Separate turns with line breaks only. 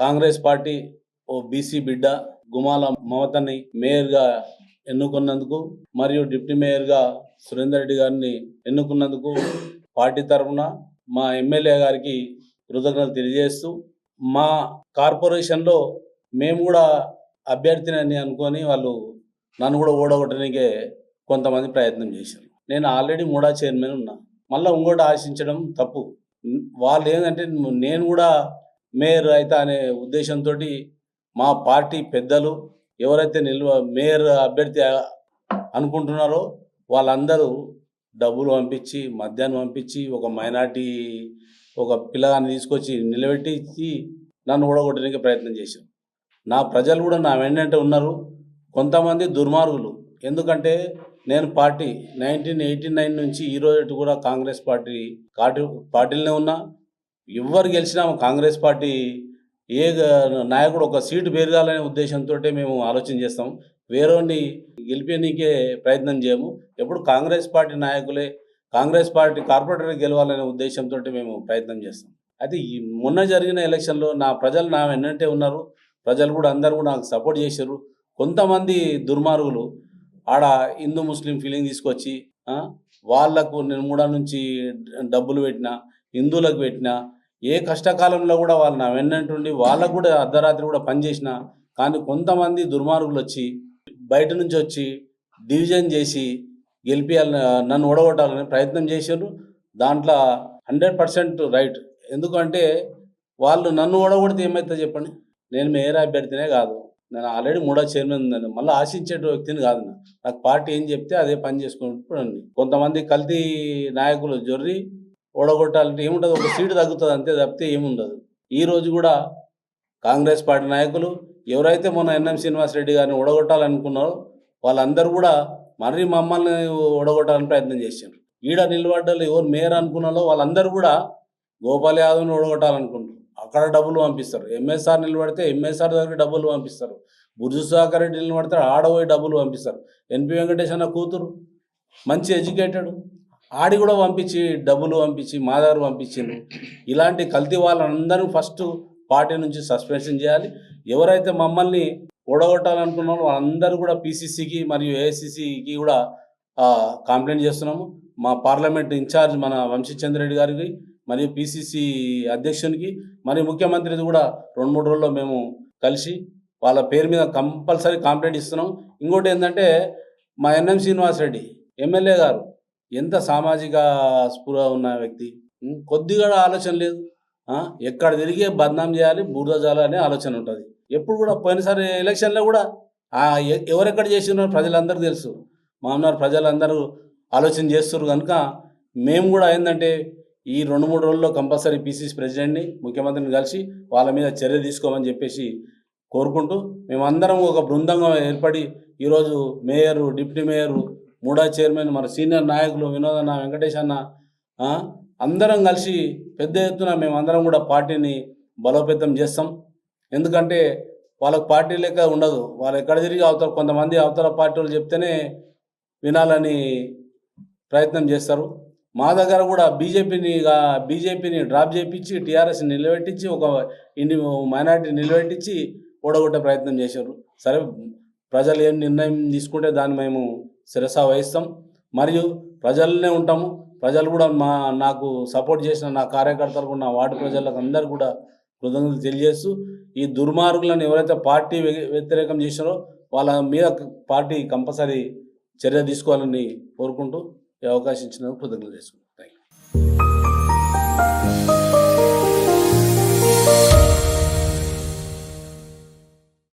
Congress party ఓ BC బిడ్డ గుమాల మమతని మేయర్గా ఎన్నుకున్నందుకు మరియు డిప్యూటీ మేయర్గా సురేందర్ రెడ్డి గారిని ఎన్నుకున్నందుకు పార్టీ తరఫున మా ఎమ్మెల్యే గారికి కృతజ్ఞతలు తెలియజేస్తూ మా కార్పొరేషన్లో మేము కూడా అభ్యర్థిని అనుకొని వాళ్ళు నన్ను కూడా ఓడగొట్టడానికే కొంతమంది ప్రయత్నం చేశారు. నేను ఆల్రెడీ మూడా చైర్మన్ ఉన్నా. మళ్ళీ ఇంకోటి ఆశించడం తప్పు. వాళ్ళు ఏంటంటే నేను కూడా మేయర్ అయితే అనే ఉద్దేశంతో మా పార్టీ పెద్దలు ఎవరైతే నిల్వ మేయర్ అభ్యర్థి అనుకుంటున్నారో వాళ్ళందరూ డబ్బులు పంపించి మద్యాన్ని పంపించి ఒక మైనార్టీ ఒక పిల్లగాన్ని తీసుకొచ్చి నిలబెట్టి నన్ను ఓడగొట్టడానికి ప్రయత్నం చేశారు. నా ప్రజలు కూడా నా వెంటంటే ఉన్నారు. కొంతమంది దుర్మార్గులు. ఎందుకంటే నేను పార్టీ నైన్టీన్ ఎయిటీ నైన్ నుంచి ఈ రోజు కూడా కాంగ్రెస్ పార్టీ పార్టీ పార్టీలోనే ఉన్నా. ఎవరు గెలిచినా కాంగ్రెస్ పార్టీ ఏ గ- నాయకుడు ఒక సీటు పెరగాలనే ఉద్దేశంతో మేము ఆలోచన చేస్తాం. వేరేని గెలిపేనికే ప్రయత్నం చేయము. ఎప్పుడు కాంగ్రెస్ పార్టీ నాయకులే కాంగ్రెస్ పార్టీ కార్పొరేటర్ గెలవాలనే ఉద్దేశంతో మేము ప్రయత్నం చేస్తాం. అయితే ఈ మొన్న జరిగిన ఎలక్షన్లో నా ప్రజలు నా వెన్నంటే ఉన్నారు. ప్రజలు కూడా అందరూ కూడా నాకు సపోర్ట్ చేశారు. కొంతమంది దుర్మార్గులు ఆడ హిందూ ముస్లిం ఫీలింగ్ తీసుకొచ్చి వాళ్ళకు వాళ్ళకు నేను మూడా నుంచి డబ్బులు పెట్టినా హిందువులకు పెట్టినా ఏ కష్టకాలంలో కూడా వాళ్ళు నా వెన్నంటుండి వాళ్ళకు కూడా అర్ధరాత్రి కూడా పనిచేసిన కానీ కొంతమంది దుర్మార్గులు వచ్చి బయట నుంచి వచ్చి డివిజన్ చేసి గెలిపియాలని నన్ను ఓడగొట్టాలని ప్రయత్నం చేశారు. దాంట్లో హండ్రెడ్ పర్సెంట్ రైట్. ఎందుకంటే వాళ్ళు నన్ను ఓడగొడితే ఏమవుతుందో చెప్పండి? నేను మేయర్ అభ్యర్థినే కాదు. నేను ఆల్రెడీ మూడో చైర్మన్ ఉందండి మళ్ళీ ఆశించే వ్యక్తిని కాదు నాకు పార్టీ ఏం చెప్తే అదే పని చేసుకుంటున్నాను కొంతమంది కల్తీ నాయకులు జొర్రి ఓడగొట్టాలంటే ఏముంటుంది ఒక సీటు తగ్గుతుంది అంతే తప్పితే ఏముండదు. ఈరోజు కూడా కాంగ్రెస్ పార్టీ నాయకులు ఎవరైతే మొన్న ఎన్ఎం శ్రీనివాస్ రెడ్డి గారిని ఓడగొట్టాలనుకున్నారో వాళ్ళందరూ కూడా మరీ మమ్మల్ని ఓడగొట్టాలని ప్రయత్నం చేశారు. ఈడ నిలబడ్డలు ఎవరు మేయర్ అనుకున్నారో వాళ్ళందరూ కూడా గోపాల్ యాదవ్ని ఓడగొట్టాలనుకుంటారు అక్కడ డబ్బులు పంపిస్తారు. ఎంఎస్ఆర్ నిలబడితే ఎంఎస్ఆర్ దగ్గర డబ్బులు పంపిస్తారు. బుర్జు సుధాకర్ రెడ్డి నిలబడితే ఆడపోయి డబ్బులు పంపిస్తారు. ఎన్పి వెంకటేష్ అన్న కూతురు మంచి ఎడ్యుకేటెడ్ ఆడి కూడా పంపించి డబ్బులు పంపించి మా దగ్గర పంపించిండు ఇలాంటి కల్తీ వాళ్ళందరూ ఫస్ట్ పార్టీ నుంచి సస్పెన్షన్ చేయాలి. ఎవరైతే మమ్మల్ని ఓడగొట్టాలనుకున్నారో వాళ్ళందరూ కూడా పీసీసీకి మరియు ఏఐసీసీకి కూడా కంప్లైంట్ చేస్తున్నాము. మా పార్లమెంట్ ఇన్ఛార్జ్ మన వంశీచంద్రెడ్డి గారికి మరియు పిసిసి అధ్యక్షునికి మరియు ముఖ్యమంత్రిది కూడా రెండు మూడు రోజుల్లో మేము కలిసి వాళ్ళ పేరు మీద కంపల్సరీ కంప్లైంట్ ఇస్తున్నాం ఇంకోటి ఏంటంటే మా ఎన్ఎం శ్రీనివాస్ రెడ్డి ఎమ్మెల్యే గారు ఎంత సామాజిక స్పృహ ఉన్న వ్యక్తి? కొద్దిగా ఆలోచన లేదు. ఎక్కడ తిరిగి బద్నాం చేయాలి బూరద చేయాలి అనే ఆలోచన ఉంటుంది. ఎప్పుడు కూడా పోయినసారి ఎలక్షన్లో కూడా ఎవరెక్కడ చేసినారో ప్రజలందరూ తెలుసు. మామూలు ప్రజలందరూ ఆలోచన చేస్తారు కనుక మేము కూడా ఏంటంటే ఈ రెండు మూడు రోజుల్లో కంపల్సరీ పీసీసీ ప్రెసిడెంట్ని ముఖ్యమంత్రిని కలిసి వాళ్ళ మీద చర్య తీసుకోమని చెప్పేసి కోరుకుంటూ మేమందరం ఒక బృందంగా ఏర్పడి ఈరోజు mayor deputy mayor MUDA chairman మన సీనియర్ నాయకులు వినోదన్న వెంకటేష్ అన్న అందరం కలిసి పెద్ద ఎత్తున మేమందరం కూడా పార్టీని బలోపేతం చేస్తాం. ఎందుకంటే వాళ్ళకు పార్టీ లెక్క ఉండదు. వాళ్ళు ఎక్కడ తిరిగి అవతల కొంతమంది అవతల పార్టీ చెప్తేనే వినాలని ప్రయత్నం చేస్తారు. మా దగ్గర కూడా బీజేపీని బీజేపీని డ్రాప్ చేయించి టీఆర్ఎస్ నిలబెట్టించి ఒక ఇండి మైనార్టీ నిలబెట్టించి ఓడగొట్టే ప్రయత్నం చేశారు. సరే ప్రజలు ఏం నిర్ణయం తీసుకుంటే దాన్ని మేము శిరస వహిస్తాం. మరియు ప్రజలనే ఉంటాము. ప్రజలు కూడా మా నాకు సపోర్ట్ చేసిన నా కార్యకర్తలకు నా వార్డు ప్రజలకు అందరు కూడా కృతజ్ఞతలు తెలియజేస్తూ ఈ దుర్మార్గులను ఎవరైతే పార్టీ వ్యతిరేకం చేసినారో వాళ్ళ మీద పార్టీ కంపల్సరీ చర్య తీసుకోవాలని కోరుకుంటూ ఈ అవకాశం ఇచ్చినందుకు కృతజ్ఞతలు చేసుకుంటాం థ్యాంక్ యూ